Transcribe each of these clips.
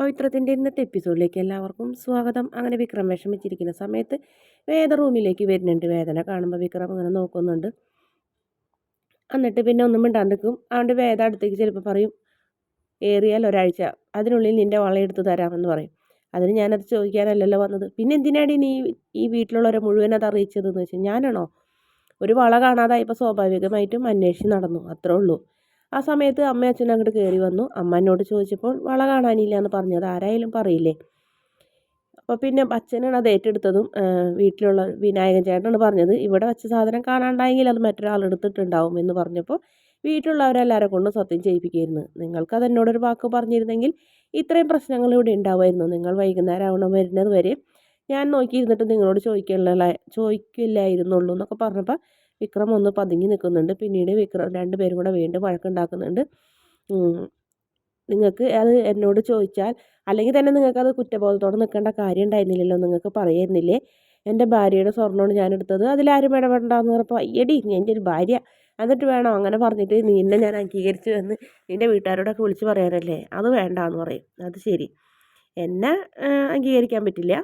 പവിത്രത്തിന്റെ ഇന്നത്തെ എപ്പിസോഡിലേക്ക് എല്ലാവർക്കും സ്വാഗതം. അങ്ങനെ വിക്രം വിഷമിച്ചിരിക്കുന്ന സമയത്ത് വേദ റൂമിലേക്ക് വരുന്നുണ്ട്. വേദന കാണുമ്പോൾ വിക്രം അങ്ങനെ നോക്കുന്നുണ്ട്. എന്നിട്ട് പിന്നെ ഒന്നും മിണ്ടാണ്ടിരിക്കും അതുകൊണ്ട് വേദ അടുത്തേക്ക് ചിലപ്പോൾ പറയും ഏറിയാൽ ഒരാഴ്ച. അതിനുള്ളിൽ നിന്റെ വളയെടുത്ത് തരാമെന്ന് പറയും. അതിന് ഞാനത് ചോദിക്കാനല്ലല്ലോ വന്നത്. പിന്നെ എന്തിനാടി നീ ഈ വീട്ടിലുള്ളവരെ മുഴുവൻ അത് അറിയിച്ചതെന്ന് വെച്ചാൽ ഞാനാണോ? ഒരു വള കാണാതായപ്പോൾ സ്വാഭാവികമായിട്ടും അന്വേഷിച്ച് നടന്നു. അത്രേ ഉള്ളൂ. ആ സമയത്ത് അമ്മ അച്ഛനും അങ്ങോട്ട് കയറി വന്നു. അമ്മ എന്നോട് ചോദിച്ചപ്പോൾ വള കാണാനില്ല എന്ന് പറഞ്ഞത് ആരായാലും പറയില്ലേ? അപ്പോൾ പിന്നെ അച്ഛനാണ് അത് ഏറ്റെടുത്തതും വീട്ടിലുള്ള വിനായകൻ ചേട്ടനാണ് പറഞ്ഞത്. ഇവിടെ വെച്ച സാധനം കാണാണ്ടായെങ്കിൽ അത് മറ്റൊരാൾ എടുത്തിട്ടുണ്ടാവും എന്ന് പറഞ്ഞപ്പോൾ വീട്ടിലുള്ളവരെല്ലാവരെ കൊണ്ട് സത്യം ചെയ്യിപ്പിക്കുകയായിരുന്നു. നിങ്ങൾക്കത് എന്നോടൊരു വാക്ക് പറഞ്ഞിരുന്നെങ്കിൽ ഇത്രയും പ്രശ്നങ്ങൾ ഇവിടെ ഉണ്ടാവുമായിരുന്നു. നിങ്ങൾ വൈകുന്നേരം ആവണം വരുന്നത് വരെ ഞാൻ നോക്കിയിരുന്നിട്ട് നിങ്ങളോട് ചോദിക്കില്ല ചോദിക്കില്ലായിരുന്നുള്ളൂ എന്നൊക്കെ പറഞ്ഞപ്പോൾ വിക്രം ഒന്ന് പതുങ്ങി നിൽക്കുന്നുണ്ട്. പിന്നീട് വിക്രം രണ്ട് പേരും കൂടെ വീണ്ടും വഴക്കുണ്ടാക്കുന്നുണ്ട്. നിങ്ങൾക്ക് അത് എന്നോട് ചോദിച്ചാൽ അല്ലെങ്കിൽ തന്നെ നിങ്ങൾക്കത് കുറ്റബോധത്തോടെ നിൽക്കേണ്ട കാര്യം ഉണ്ടായിരുന്നില്ലല്ലോ നിങ്ങൾക്ക് പറയുന്നില്ലേ എന്റെ ഭാര്യയുടെ സ്വർണമാണ് ഞാൻ എടുത്തത്. അതിലാരും ഇടപെടണ്ടെന്ന് പറഞ്ഞപ്പോൾ അയ്യടി എന്റെ ഒരു ഭാര്യ. എന്നിട്ട് വേണോ? അങ്ങനെ പറഞ്ഞിട്ട് നിന്നെ ഞാൻ അംഗീകരിച്ചു എന്ന് നിന്റെ വീട്ടുകാരോടൊക്കെ വിളിച്ച് പറയാനല്ലേ? അത് വേണ്ട എന്ന് പറയും. അത് ശരി. എന്നെ അംഗീകരിക്കാൻ പറ്റില്ല.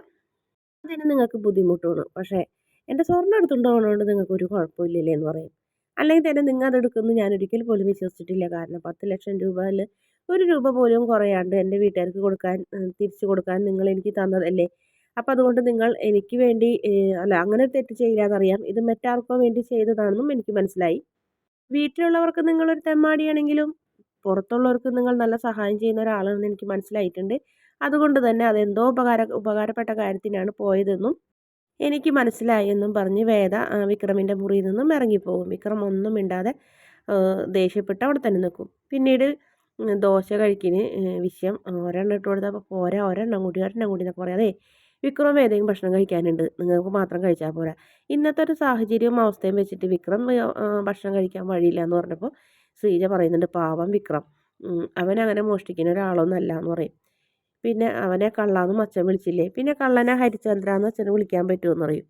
അതിന് നിങ്ങൾക്ക് ബുദ്ധിമുട്ടാണ്. പക്ഷേ എന്റെ സ്വർണം എടുത്തുണ്ടാവണോണ്ട് നിങ്ങൾക്ക് ഒരു കുഴപ്പമില്ലല്ലേ എന്ന് പറയും. അല്ലെങ്കിൽ തന്നെ നിങ്ങൾ അതെടുക്കുമെന്ന് ഞാൻ ഒരിക്കൽ പോലും വിശ്വസിച്ചിട്ടില്ല. കാരണം പത്ത് ലക്ഷം രൂപയിൽ ഒരു രൂപ പോലും കുറയാണ്ട് എന്റെ വീട്ടുകാർക്ക് കൊടുക്കാൻ തിരിച്ചു കൊടുക്കാൻ നിങ്ങൾ എനിക്ക് തന്നതല്ലേ? അപ്പം അതുകൊണ്ട് നിങ്ങൾ എനിക്ക് വേണ്ടി അല്ല അങ്ങനെ തെറ്റ് ചെയ്യില്ലാന്നറിയാം. ഇത് മറ്റാർക്കോ വേണ്ടി ചെയ്തതാണെന്നും എനിക്ക് മനസ്സിലായി. വീട്ടിലുള്ളവർക്ക് നിങ്ങളൊരു തെമ്മാടിയാണെങ്കിലും പുറത്തുള്ളവർക്ക് നിങ്ങൾ നല്ല സഹായം ചെയ്യുന്ന ഒരാളാണെന്ന് എനിക്ക് മനസ്സിലായിട്ടുണ്ട്. അതുകൊണ്ട് തന്നെ അതെന്തോ ഉപകാര ഉപകാരപ്പെട്ട കാര്യത്തിനാണ് പോയതെന്നും എനിക്ക് മനസ്സിലായി എന്നും പറഞ്ഞ് വേദ വിക്രമിന്റെ മുറിയിൽ നിന്നും ഇറങ്ങിപ്പോകും. വിക്രം ഒന്നും മിണ്ടാതെ ദേഷ്യപ്പെട്ട് അവിടെ തന്നെ നിൽക്കും. പിന്നീട് ദോശ കഴിക്കിന് വിഷയം ഒരെണ്ണം ഇട്ട് കൊടുത്തപ്പോൾ പോരാ ഒരെണ്ണം കൂടി ഒരെണ്ണം കൂടി എന്നൊക്കെ പറയാം. അതെ വിക്രം ഏതെങ്കിലും ഭക്ഷണം കഴിക്കാനുണ്ട്. നിങ്ങൾക്ക് മാത്രം കഴിച്ചാൽ പോരാ. ഇന്നത്തെ ഒരു സാഹചര്യവും അവസ്ഥയും വെച്ചിട്ട് വിക്രം ഭക്ഷണം കഴിക്കാൻ വഴിയില്ല എന്ന് പറഞ്ഞപ്പോൾ ശ്രീജ പറയുന്നുണ്ട് പാവം വിക്രം. അവൻ അങ്ങനെ മോഷ്ടിക്കുന്ന ഒരാളൊന്നും എന്ന് പറയും. പിന്നെ അവനെ കള്ളാന്ന് അച്ഛൻ വിളിച്ചില്ലേ? പിന്നെ കള്ളനെ ഹരിചന്ദ്രാന്ന് അച്ഛനെ വിളിക്കാൻ പറ്റുമെന്ന് പറയും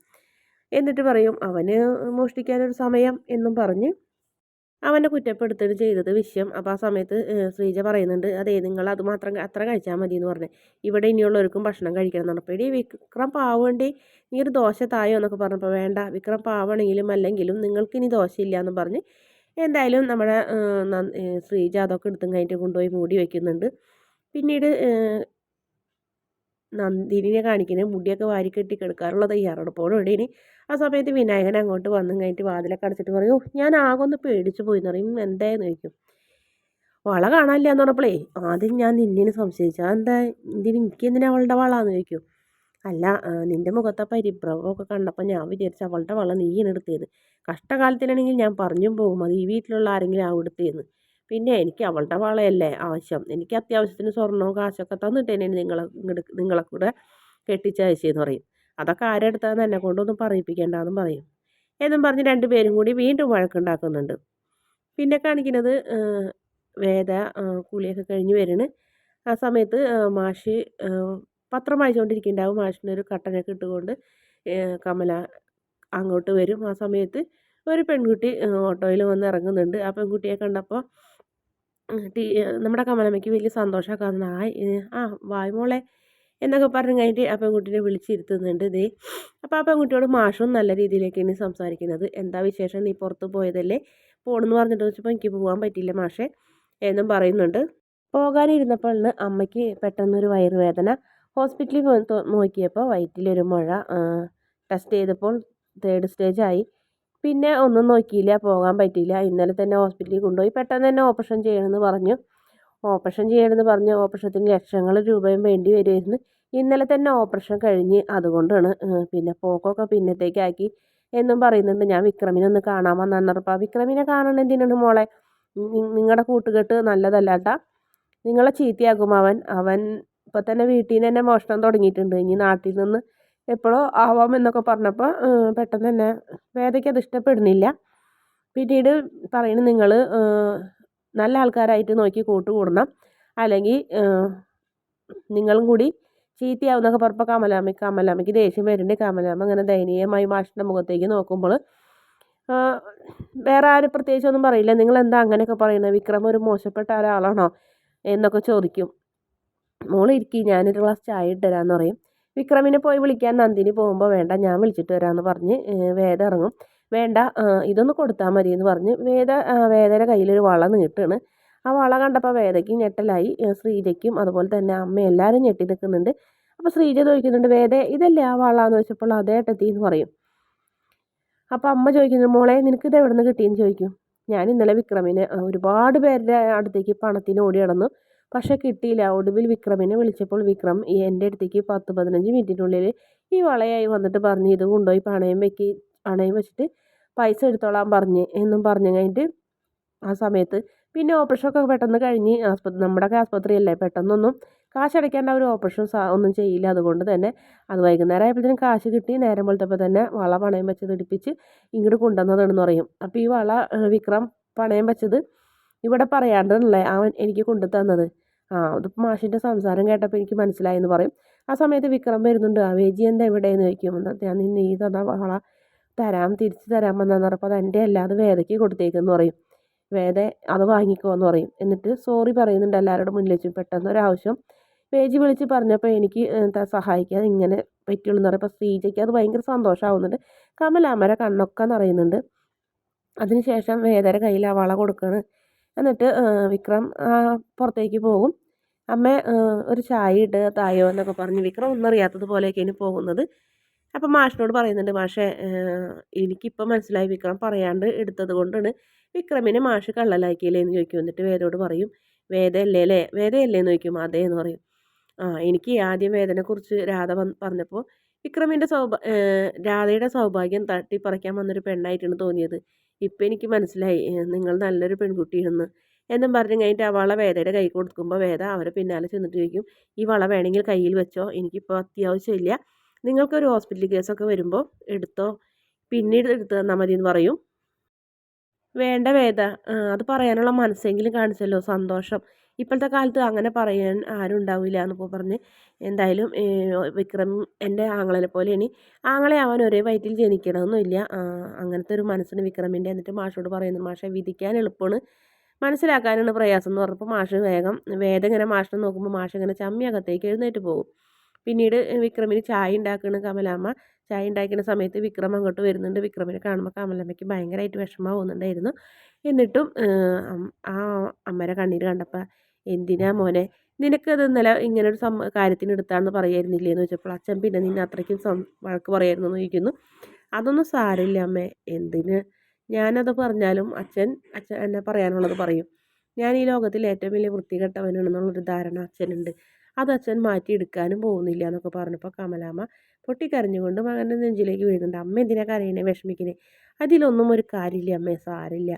എന്നിട്ട് പറയും അവന് മോഷ്ടിക്കാനൊരു സമയം എന്നും പറഞ്ഞ് അവനെ കുറ്റപ്പെടുത്തുകയാണ് ചെയ്തത് വിഷയം അപ്പോൾ ആ സമയത്ത് ശ്രീജ പറയുന്നുണ്ട് അതേ നിങ്ങൾ അത് മാത്രം അത്ര കഴിച്ചാൽ മതി എന്ന് പറഞ്ഞു. ഇവിടെ ഇനിയുള്ളവർക്കും ഭക്ഷണം കഴിക്കണം എന്നാണ്. അപ്പോൾ ഇടി വിക്രം പാവേണ്ടി നീ ഒരു ദോശ തായോ എന്നൊക്കെ പറഞ്ഞപ്പോൾ വേണ്ട വിക്രം പാവണെങ്കിലും അല്ലെങ്കിലും നിങ്ങൾക്ക് ഇനി ദോശയില്ല എന്ന് പറഞ്ഞ് എന്തായാലും നമ്മുടെ ശ്രീജ അതൊക്കെ എടുത്തും കഴിഞ്ഞിട്ട് കൊണ്ടുപോയി മൂടി വയ്ക്കുന്നുണ്ട് പിന്നീട് നന്ദിനിയെ കാണിക്കുന്നത് മുടിയൊക്കെ വാരിക്കെട്ടി കിടക്കാറുള്ള ഇവിടെ ഇനി ആ സമയത്ത് വിനായകൻ അങ്ങോട്ട് വന്നു കഴിഞ്ഞിട്ട് വാതിലൊക്കെ അടച്ചിട്ട് പറയും ഞാൻ ആകെ ഒന്ന് പേടിച്ചു പോയി എന്ന് പറയും. എന്തായെന്ന് ചോദിക്കും. വള കാണാനില്ല എന്ന് പറഞ്ഞപ്പോഴേ ആദ്യം ഞാൻ നിന്നിനെ സംശയിച്ചു. അതെന്താ? എന്തിന് എനിക്ക് എന്തിനാ അവളുടെ വളാന്ന് ചോദിക്കും. അല്ല നിന്റെ മുഖത്തെ പരിഭ്രമമൊക്കെ കണ്ടപ്പോൾ ഞാൻ വിചാരിച്ച അവളുടെ വള നീ എടുത്തേന്ന് കഷ്ടകാലത്തിനാണെങ്കിൽ ഞാൻ പറഞ്ഞും പോകും. അത് ഈ വീട്ടിലുള്ള ആരെങ്കിലും ആ എടുത്തേന്ന് പിന്നെ എനിക്ക് അവളുടെ വളയല്ലേ ആവശ്യം. എനിക്ക് അത്യാവശ്യത്തിന് സ്വർണവും കാശൊക്കെ തന്നിട്ടേനെ നിങ്ങളെ നിങ്ങളെ കൂടെ കെട്ടിച്ചയച്ചെന്ന് പറയും. അതൊക്കെ ആരെടുത്താന്ന് എന്നെ കൊണ്ടൊന്നും പറയിപ്പിക്കേണ്ടെന്നും പറയും. എന്നും പറഞ്ഞ് രണ്ടുപേരും കൂടി വീണ്ടും വഴക്കുണ്ടാക്കുന്നുണ്ട്. പിന്നെ കാണിക്കുന്നത് വേദ കുളിയൊക്കെ കഴിഞ്ഞ് വരുന്നു ആ സമയത്ത് മാഷി പത്രം വായിച്ചുകൊണ്ടിരിക്കുന്നുണ്ടാവും മാഷിന്റെ ഒരു കട്ടനൊക്കെ ഇട്ടുകൊണ്ട് കമല അങ്ങോട്ട് വരും. ആ സമയത്ത് ഒരു പെൺകുട്ടി ഓട്ടോയിൽ വന്ന് ഇറങ്ങുന്നുണ്ട്. ആ പെൺകുട്ടിയെ കണ്ടപ്പോൾ നമ്മുടെ കമലമ്മയ്ക്ക് വലിയ സന്തോഷമൊക്കെ ആയി ആ ആ വായ്മോളെ എന്നൊക്കെ പറഞ്ഞു കഴിഞ്ഞിട്ട് ആ പെൺകുട്ടീനെ വിളിച്ചിരുത്തുന്നുണ്ട് ദേ. അപ്പോൾ ആ പെൺകുട്ടിയോട് മാഷും നല്ല രീതിയിലേക്കാണ് സംസാരിക്കുന്നത്. എന്താ വിശേഷം? നീ പുറത്ത് പോയതല്ലേ? പോണെന്ന് പറഞ്ഞിട്ട് വെച്ചപ്പോൾ എനിക്ക് പോകാൻ പറ്റില്ല മാഷെ എന്നും പറയുന്നുണ്ട്. പോകാനിരുന്നപ്പോൾ അമ്മയ്ക്ക് പെട്ടെന്നൊരു വയറുവേദന. ഹോസ്പിറ്റലിൽ നോക്കിയപ്പോൾ വയറ്റിലൊരു മുഴ ടെസ്റ്റ് ചെയ്തപ്പോൾ തേർഡ് സ്റ്റേജ് ആയി. പിന്നെ ഒന്നും നോക്കിയില്ല പോകാൻ പറ്റിയില്ല. ഇന്നലെ തന്നെ ഹോസ്പിറ്റലിൽ കൊണ്ടുപോയി പെട്ടെന്ന് തന്നെ ഓപ്പറേഷൻ ചെയ്യണമെന്ന് പറഞ്ഞു. ഓപ്പറേഷൻ ചെയ്യണമെന്ന് പറഞ്ഞു ഓപ്പറേഷത്തിന് ലക്ഷങ്ങൾ രൂപയും വേണ്ടി വരുമായിരുന്നു ഇന്നലെ തന്നെ ഓപ്പറേഷൻ കഴിഞ്ഞ് അതുകൊണ്ടാണ് പിന്നെ പോക്കൊക്കെ പിന്നത്തേക്കാക്കി എന്നും പറയുന്നുണ്ട്. ഞാൻ വിക്രമിനെ ഒന്ന് കാണാൻ വന്നപ്പോൾ വിക്രമിനെ കാണണം എന്തിനാണ് മോളെ? നിങ്ങളുടെ കൂട്ടുകെട്ട് നല്ലതല്ലാട്ട? നിങ്ങളെ ചീത്തയാകും അവൻ. അവൻ ഇപ്പം തന്നെ വീട്ടിൽ നിന്ന് തന്നെ മോഷണം തുടങ്ങിയിട്ടുണ്ട്. ഇനി നാട്ടിൽ നിന്ന് എപ്പോഴോ ആവാം എന്നൊക്കെ പറഞ്ഞപ്പോൾ പെട്ടെന്ന് തന്നെ വേദയ്ക്ക് അത് ഇഷ്ടപ്പെടുന്നില്ല. പിന്നീട് പറയുന്നു നിങ്ങൾ നല്ല ആൾക്കാരായിട്ട് നോക്കി കൂട്ടുകൂടണം. അല്ലെങ്കിൽ നിങ്ങളും കൂടി ചീത്തയാവുന്നൊക്കെ പറഞ്ഞപ്പോൾ കമലാമ്മ കമലാമ്മയ്ക്ക് ദേഷ്യം വരുന്നുണ്ട് കമലാമ്മ അങ്ങനെ ദയനീയമായി മാഷിന്റെ മുഖത്തേക്ക് നോക്കുമ്പോൾ വേറെ ആരും പ്രത്യേകിച്ചൊന്നും പറയില്ല. നിങ്ങൾ എന്താ അങ്ങനെയൊക്കെ പറയുന്നത് വിക്രം ഒരു മോശപ്പെട്ട ഒരാളാണോ? എന്നൊക്കെ ചോദിക്കും. മോൾ ഇരിക്കി ഞാനൊരു ഗ്ലാസ് ചായ ഇട്ടു തരാമെന്ന് പറയും. വിക്രമിനെ പോയി വിളിക്കാൻ നന്ദിനി പോകുമ്പോൾ വേണ്ട ഞാൻ വിളിച്ചിട്ട് വരാമെന്ന് പറഞ്ഞ് വേദ ഇറങ്ങും. വേണ്ട ഇതൊന്ന് കൊടുത്താൽ മതി എന്ന് പറഞ്ഞ് വേദ വേദയുടെ കയ്യിലൊരു വള നീട്ടാണ്. ആ വള കണ്ടപ്പോൾ വേദയ്ക്ക് ഞെട്ടലായി. ശ്രീജയ്ക്കും അതുപോലെ തന്നെ അമ്മ എല്ലാവരും ഞെട്ടി നിൽക്കുന്നുണ്ട്. അപ്പോൾ ശ്രീജ ചോദിക്കുന്നുണ്ട് വേദ ഇതല്ലേ ആ വള എന്ന് വെച്ചപ്പോൾ അതേ ഏട്ടത്തി എന്ന് പറയും. അപ്പോൾ അമ്മ ചോദിക്കുന്നു മോളെ നിനക്ക് ഇത് എവിടെ നിന്ന് കിട്ടിയെന്ന് ചോദിക്കും. ഞാൻ ഇന്നലെ വിക്രമിനെ ഒരുപാട് പേരുടെ അടുത്തേക്ക് പണത്തിന് ഓടി നടന്നു. പക്ഷേ കിട്ടിയില്ല. ഒടുവിൽ വിക്രമിനെ വിളിച്ചപ്പോൾ വിക്രം ഈ എന്റെ അടുത്തേക്ക് പത്ത് പതിനഞ്ച് മിനിറ്റിനുള്ളിൽ ഈ വളയായി വന്നിട്ട് പറഞ്ഞ് ഇത് കൊണ്ടുപോയി പണയം വെക്കി പണയം വെച്ചിട്ട് പൈസ എടുത്തോളാൻ പറഞ്ഞ് എന്നും പറഞ്ഞു കഴിഞ്ഞിട്ട് ആ സമയത്ത് പിന്നെ ഓപ്പറേഷനൊക്കെ പെട്ടെന്ന് കഴിഞ്ഞ് ആസ്പത്രി നമ്മുടെയൊക്കെ ആസ്പത്രിയല്ലേ പെട്ടെന്നൊന്നും കാശടയ്ക്കേണ്ട ഒരു ഓപ്പറേഷൻ ഒന്നും ചെയ്യില്ല. അതുകൊണ്ട് തന്നെ അത് വൈകുന്നേരം ആയപ്പോഴത്തേനും കാശ് കിട്ടി. നേരം പോലത്തെപ്പോൾ തന്നെ വള പണയം വെച്ചത് ഇടിപ്പിച്ച് ഇങ്ങോട്ട് കൊണ്ടുവന്നതാണെന്ന് പറയും. അപ്പോൾ ഈ വള വിക്രം പണയം വെച്ചത് ഇവിടെ പറയാണ്ടല്ലേ അവൻ എനിക്ക് കൊണ്ടു തന്നത് ആ അതിപ്പോൾ മാഷിന്റെ സംസാരം കേട്ടപ്പോൾ എനിക്ക് മനസ്സിലായി എന്ന് പറയും. ആ സമയത്ത് വിക്രം വരുന്നുണ്ട്. ആ വേജി എന്താ എവിടെയെന്ന് ചോദിക്കും. ഞാൻ നീ തന്ന വള തരാം തിരിച്ചു തരാൻ വന്നതെന്ന് പറഞ്ഞപ്പോൾ അത് എന്റെ അല്ലാതെ വേദയ്ക്ക് കൊടുത്തേക്കെന്ന് പറയും. വേദ അത് വാങ്ങിക്കോ എന്ന് പറയും. എന്നിട്ട് സോറി പറയുന്നുണ്ട് എല്ലാവരുടെ മുന്നിൽ വെച്ചും. പെട്ടെന്ന് ഒരാവശ്യം. പേജ് വിളിച്ച് പറഞ്ഞപ്പോൾ എനിക്ക് സഹായിക്കാൻ ഇങ്ങനെ പറ്റുള്ളൂ എന്ന് പറയുമ്പോൾ ശ്രീജയ്ക്ക് അത് ഭയങ്കര സന്തോഷമാവുന്നുണ്ട് കമലാമര കണ്ണൊക്കെ നിറയുന്നുണ്ട്. അതിനുശേഷം വേദര കയ്യിൽ ആ വള കൊടുക്കുകയാണ് എന്നിട്ട് വിക്രം പുറത്തേക്ക് പോകും. അമ്മ ഒരു ചായ ഇട്ട് തായോ എന്നൊക്കെ പറഞ്ഞ് വിക്രം ഒന്നും ഇനി പോകുന്നത്. അപ്പം മാഷിനോട് പറയുന്നുണ്ട് മാഷെ എനിക്കിപ്പോൾ മനസ്സിലായി വിക്രം പറയാണ്ട് എടുത്തത് കൊണ്ടാണ് വിക്രമിനെ മാഷ് കള്ളലാക്കിയില്ലേ എന്ന് ചോദിക്കും. എന്നിട്ട് വേദയോട് പറയും വേദയല്ലേ അല്ലേ? വേദയല്ലേ എന്ന് ചോദിക്കും അതേ എന്ന് പറയും. ആ എനിക്ക് ആദ്യം വേദനെക്കുറിച്ച് രാധ വന്ന് പറഞ്ഞപ്പോൾ വിക്രമിന്റെ സൗഭാ രാധയുടെ സൗഭാഗ്യം തട്ടിപ്പറിക്കാൻ വന്നൊരു പെണ്ണായിട്ടാണ് തോന്നിയത്. ഇപ്പം എനിക്ക് മനസ്സിലായി നിങ്ങൾ നല്ലൊരു പെൺകുട്ടിയാണെന്ന്. എന്നും പറഞ്ഞു കഴിഞ്ഞിട്ട് ആ വള വേദയുടെ കൈ കൊടുക്കുമ്പോൾ വേദ അവരെ പിന്നാലെ ചെന്നിട്ട് ചോദിക്കും ഈ വള വേണമെങ്കിൽ കയ്യിൽ വെച്ചോ? എനിക്കിപ്പോൾ അത്യാവശ്യമില്ല. നിങ്ങൾക്കൊരു ഹോസ്പിറ്റൽ കേസൊക്കെ വരുമ്പോൾ എടുത്തോ? പിന്നീട് എടുത്ത് തന്നാൽ മതി എന്ന് പറയും. വേണ്ട വേദ അത് പറയാനുള്ള മനസ്സെങ്കിലും കാണിച്ചല്ലോ സന്തോഷം. ഇപ്പോഴത്തെ കാലത്ത് അങ്ങനെ പറയാൻ ആരും ഉണ്ടാവില്ല എന്നിപ്പോൾ പറഞ്ഞ് എന്തായാലും വിക്രം എന്റെ ആങ്ങളെ പോലെ ഇനി ആങ്ങളെ അവൻ ഒരേ വയറ്റിൽ ജനിക്കണമെന്നില്ല അങ്ങനത്തെ ഒരു മനസ്സിന് വിക്രമിന്റെ എന്നിട്ട് മാഷോട് പറയുന്നു മാഷെ വിധിക്കാൻ എളുപ്പമാണ്. മനസ്സിലാക്കാനാണ് പ്രയാസം എന്ന് പറഞ്ഞപ്പോൾ മാഷ് വേഗം വേദം ഇങ്ങനെ മാഷിനെ നോക്കുമ്പോൾ മാഷ് ഇങ്ങനെ ചമ്മി അകത്തേക്ക് എഴുന്നേറ്റ് പോകും. പിന്നീട് വിക്രമിന് ചായ ഉണ്ടാക്കുന്ന കമലാമ്മ. ചായ ഉണ്ടാക്കുന്ന സമയത്ത് വിക്രം അങ്ങോട്ട് വരുന്നുണ്ട്. വിക്രമിനെ കാണുമ്പോൾ കമലാമ്മയ്ക്ക് ഭയങ്കരമായിട്ട് വിഷമമാവുന്നുണ്ടായിരുന്നു എന്നിട്ടും ആ അമ്മയുടെ കണ്ണീര് കണ്ടപ്പോൾ എന്തിനാ മോനെ നിനക്കത് ഇന്നലെ ഇങ്ങനെ ഒരു സം കാര്യത്തിന് എടുത്താണെന്ന് പറയായിരുന്നില്ലേ എന്ന് വെച്ചപ്പോൾ അച്ഛൻ പിന്നെ നിന്നെ അത്രയ്ക്കും സം വഴക്ക് പറയായിരുന്നു എന്ന് ചോദിക്കുന്നു. അതൊന്നും സാരമില്ല അമ്മേ. എന്തിന്? ഞാനത് പറഞ്ഞാലും അച്ഛൻ അച്ഛൻ എന്നെ പറയാനുള്ളത് പറയും. ഞാൻ ഈ ലോകത്തിൽ ഏറ്റവും വലിയ വൃത്തികെട്ടവനാണെന്നുള്ളൊരു ധാരണ അച്ഛനുണ്ട്. അത് അച്ഛൻ മാറ്റിയെടുക്കാനും പോകുന്നില്ല എന്നൊക്കെ പറഞ്ഞപ്പോൾ കമലാമ്മ പൊട്ടിക്കരഞ്ഞുകൊണ്ട് മകന്റെ നെഞ്ചിലേക്ക് വീഴുന്നുണ്ട്. അമ്മ എന്തിനാ കരയണേ വിഷമിക്കണേ? അതിലൊന്നും ഒരു കാര്യമില്ല അമ്മേ സാരില്ല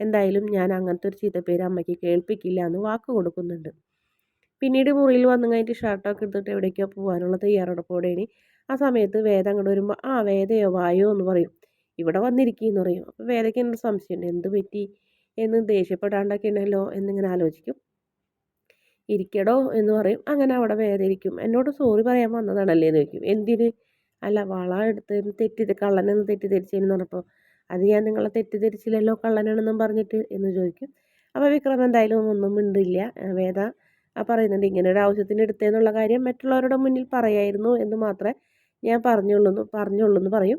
എന്തായാലും ഞാൻ അങ്ങനത്തെ ഒരു ചീത്തപ്പേര് അമ്മയ്ക്ക് കേൾപ്പിക്കില്ല എന്ന് വാക്ക് കൊടുക്കുന്നുണ്ട്. പിന്നീട് മുറിയിൽ വന്നു കഴിഞ്ഞിട്ട് ഷർട്ടൊക്കെ എടുത്തിട്ട് എവിടേക്കോ പോകാനുള്ള തയ്യാറെടുപ്പോടെയാണ് ആ സമയത്ത് വേദം അങ്ങോട്ട് വരുമ്പോൾ ആ വേദയോ വായോ? എന്ന് പറയും. ഇവിടെ വന്നിരിക്കുന്നു പറയും. അപ്പോൾ വേദയ്ക്ക് എന്നൊരു സംശയമുണ്ട്. എന്ത് പറ്റി? എന്ന് ദേഷ്യപ്പെടാണ്ടൊക്കെ ഉണ്ടല്ലോ എന്നിങ്ങനെ ആലോചിക്കും. ഇരിക്കടോ എന്ന് പറയും. അങ്ങനെ അവിടെ വേദ ഇരിക്കും. എന്നോട് സോറി പറയാൻ വന്നതാണല്ലേ? എന്ന് ചോദിക്കും. എന്തിന്? അല്ല വള എടുത്ത് തെറ്റി കള്ളനെന്ന് തെറ്റിദ്ധരിച്ചെന്ന് പറഞ്ഞപ്പോൾ അത് ഞാൻ നിങ്ങളെ തെറ്റിദ്ധരിച്ചില്ലല്ലോ കള്ളനാണെന്നും പറഞ്ഞിട്ട് എന്ന് ചോദിക്കും. അപ്പോൾ വിക്രം എന്തായാലും ഒന്നും മിണ്ടില്ല. വേദ പറയുന്നുണ്ട് ഇങ്ങനെ ഒരു ആവശ്യത്തിന് എടുത്തതെന്നുള്ള കാര്യം മറ്റുള്ളവരുടെ മുന്നിൽ പറയായിരുന്നു എന്ന് മാത്രമേ ഞാൻ പറഞ്ഞുള്ളൂ പറഞ്ഞുള്ളൂ എന്ന് പറയും.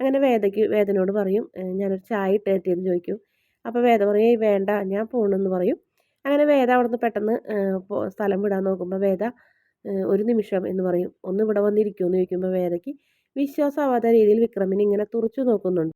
അങ്ങനെ വേദയ്ക്ക് വേദനോട് പറയും ഞാനൊരു ചായ ഇട്ടേറ്റിയെന്ന് ചോദിക്കും. അപ്പോൾ വേദ പറയും വേണ്ട ഞാൻ പോകണമെന്ന് പറയും. അങ്ങനെ വേദ അവിടുന്ന് പെട്ടെന്ന് സ്ഥലം വിടാൻ നോക്കുമ്പോൾ വേദ ഒരു നിമിഷം എന്ന് പറയും. ഒന്ന് ഇവിടെ വന്നിരിക്കുമെന്ന് ചോദിക്കുമ്പോൾ വേദയ്ക്ക് വിശ്വാസമാവാത്ത രീതിയിൽ വിക്രമിനെ ഇങ്ങനെ തുറച്ചു നോക്കുന്നുണ്ട്.